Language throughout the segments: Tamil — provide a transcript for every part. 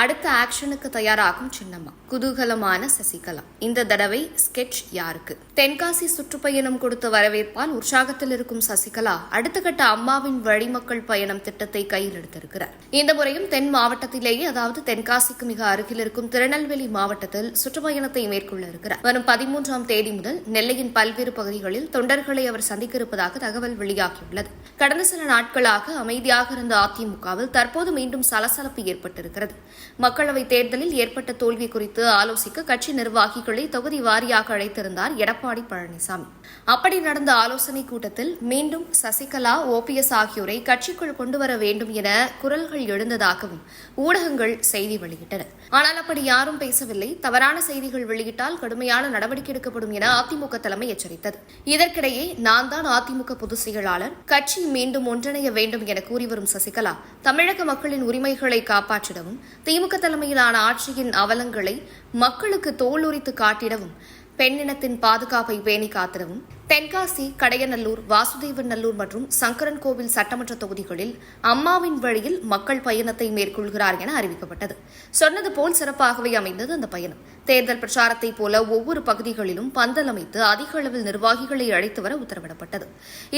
அடுத்த ஆக்ஷனுக்கு தயாராகும் சின்னம்மா. குதூகலமான சசிகலா. இந்த தடவை ஸ்கெட்ச் யாருக்கு? தென்காசி சுற்றுப்பயணம் கொடுத்த வரவேற்பால் உற்சாகத்தில் இருக்கும் சசிகலா அடுத்த கட்ட அம்மாவின் வழிமக்கள் பயணம் திட்டத்தை கையில் எடுத்திருக்கிறார். இந்த முறையும் தென் மாவட்டத்திலேயே அதாவது தென்காசிக்கு மிக அருகில் இருக்கும் திருநெல்வேலி மாவட்டத்தில் சுற்றுப்பயணத்தை மேற்கொள்ள இருக்கிறார். வரும் பதிமூன்றாம் தேதி முதல் நெல்லையின் பல்வேறு பகுதிகளில் தொண்டர்களை அவர் சந்திக்க இருப்பதாக தகவல் வெளியாகியுள்ளது. கடந்த சில நாட்களாக அமைதியாக இருந்த அதிமுகவில் தற்போது மீண்டும் சலசலப்பு ஏற்பட்டிருக்கிறது. மக்களவைத் தேர்தலில் ஏற்பட்ட தோல்வி குறித்து ஆலோசிக்க கட்சி நிர்வாகிகளை தொகுதி வாரியாக அழைத்திருந்தார் எடப்பாடி பழனிசாமி. அப்படி நடந்த ஆலோசனைக் கூட்டத்தில் மீண்டும் சசிகலா ஓபிஎஸ் ஆகியோரை கட்சிக்குள் கொண்டுவர வேண்டும் என குரல்கள் எழுந்ததாகவும் ஊடகங்கள் செய்தி வெளியிட்டன. ஆனால் அப்படி யாரும் பேசவில்லை. தவறான செய்திகள் வெளியிட்டால் கடுமையான நடவடிக்கை எடுக்கப்படும் என அதிமுக தலைமை எச்சரித்தது. இதற்கிடையே நான் தான் அதிமுக பொதுச் செயலாளர். கட்சி மீண்டும் ஒன்றிணைய வேண்டும் என கூறி வரும் சசிகலா தமிழக மக்களின் உரிமைகளை காப்பாற்றிடவும் திமுக தலைமையிலான ஆட்சியின் அவலங்களை மக்களுக்கு தோலுரித்து காட்டிடவும் பெண்ணினத்தின் பாதுகாப்பை பேணி காத்திடவும் தென்காசி கடையநல்லூர் வாசுதேவன் நல்லூர் மற்றும் சங்கரன் கோவில் சட்டமன்ற தொகுதிகளில் அம்மாவின் வழியில் மக்கள் பயணத்தை மேற்கொள்கிறார் என அறிவிக்கப்பட்டது. சொன்னது போல் சிறப்பாகவே அமைந்தது அந்த பயணம். தேர்தல் பிரச்சாரத்தைப் போல ஒவ்வொரு பகுதிகளிலும் பந்தல் அமைத்து அதிக அளவில் நிர்வாகிகளை அழைத்து வர உத்தரவிடப்பட்டது.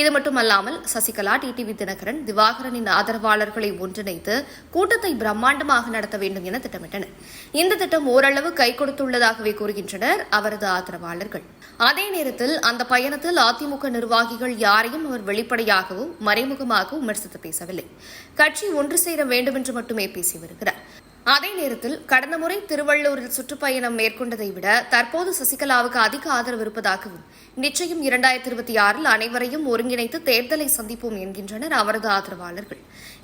இது மட்டுமல்லாமல் சசிகலா டிடிவி தினகரன் திவாகரனின் ஆதரவாளர்களை ஒன்றிணைத்து கூட்டத்தை பிரம்மாண்டமாக நடத்த வேண்டும் என திட்டமிட்டனர். இந்த திட்டம் ஓரளவு கை கொடுத்துள்ளதாகவே கூறுகின்றனர் அவரது ஆதரவாளர்கள். அதே நேரத்தில் அந்த நேரத்தில் அதிமுக நிர்வாகிகள் யாரையும் அவர் வெளிப்படையாகவும் மறைமுகமாக விமர்சித்து பேசவில்லை. கட்சி ஒன்று சேர வேண்டும் என்று மட்டுமே பேசி வருகிறார். அதே நேரத்தில் கடந்த முறை திருவள்ளூரில் சுற்றுப்பயணம் மேற்கொண்டதை விட தற்போது சசிகலாவுக்கு அதிக ஆதரவு இருப்பதாகவும் நிச்சயம் இரண்டாயிரத்தி இருபத்தி ஆறில் அனைவரையும் ஒருங்கிணைத்து தேர்தலை சந்திப்போம் என்கின்றனர் அவரது ஆதரவாளர்கள்.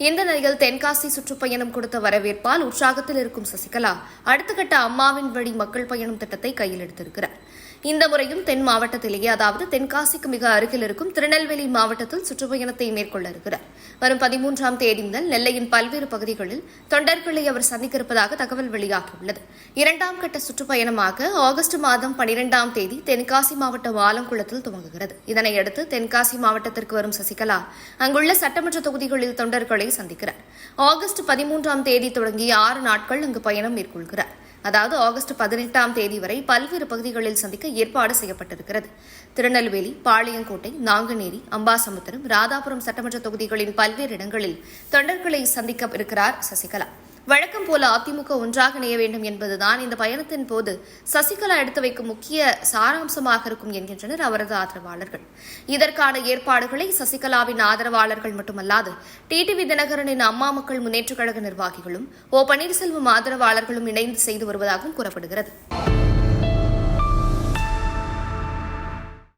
இந்த நிலையில் தென்காசி சுற்றுப்பயணம் கொடுத்த வரவேற்பால் உற்சாகத்தில் இருக்கும் சசிகலா அடுத்த கட்ட அம்மாவின் வழி மக்கள் பயணம் திட்டத்தை கையில் எடுத்திருக்கிறார். இந்த முறையும் தென் மாவட்டத்திலேயே அதாவது தென்காசிக்கு மிக அருகில் இருக்கும் திருநெல்வேலி மாவட்டத்தில் சுற்றுப்பயணத்தை மேற்கொள்ள இருக்கிறார். வரும் பதிமூன்றாம் தேதி முதல் நெல்லையின் பல்வேறு பகுதிகளில் தொண்டர்களை அவர் சந்தி சந்திக்க இருப்பதாக தகவல் வெளியாகியுள்ளது. இரண்டாம் கட்ட சுற்றுப்பயணமாக ஆகஸ்ட் மாதம் பனிரெண்டாம் தேதி தென்காசி மாவட்டம் ஆலங்குளத்தில் துவங்குகிறது. இதனையடுத்து தென்காசி மாவட்டத்திற்கு வரும் சசிகலா அங்குள்ள சட்டமன்ற தொகுதிகளில் தொண்டர்களை சந்திக்கிறார். ஆகஸ்ட் பதிமூன்றாம் தேதி தொடங்கி ஆறு நாட்கள் அங்கு பயணம் மேற்கொள்கிறார். அதாவது ஆகஸ்ட் பதினெட்டாம் தேதி வரை பல்வேறு பகுதிகளில் சந்திக்க ஏற்பாடு செய்யப்பட்டிருக்கிறது. திருநெல்வேலி பாளையங்கோட்டை நாங்குநேரி அம்பாசமுத்திரம் ராதாபுரம் சட்டமன்ற தொகுதிகளின் பல்வேறு இடங்களில் தொண்டர்களை சந்திக்க இருக்கிறார் சசிகலா. வழக்கம் போல அதிமுக ஒன்றாக இணைய வேண்டும் என்பதுதான் இந்த பயணத்தின் போது சசிகலா எடுத்து வைக்கும் முக்கிய சாராம்சமாக இருக்கும் என்கின்றனர் அவரது ஆதரவாளர்கள். இதற்கான ஏற்பாடுகளை சசிகலாவின் ஆதரவாளர்கள் மட்டுமல்லாது டிடிவி தினகரனின் அம்மா மக்கள் முன்னேற்றக் கழக நிர்வாகிகளும் ஓ பன்னீர்செல்வம் ஆதரவாளர்களும் இணைந்து செய்து வருவதாகவும் கூறப்படுகிறது.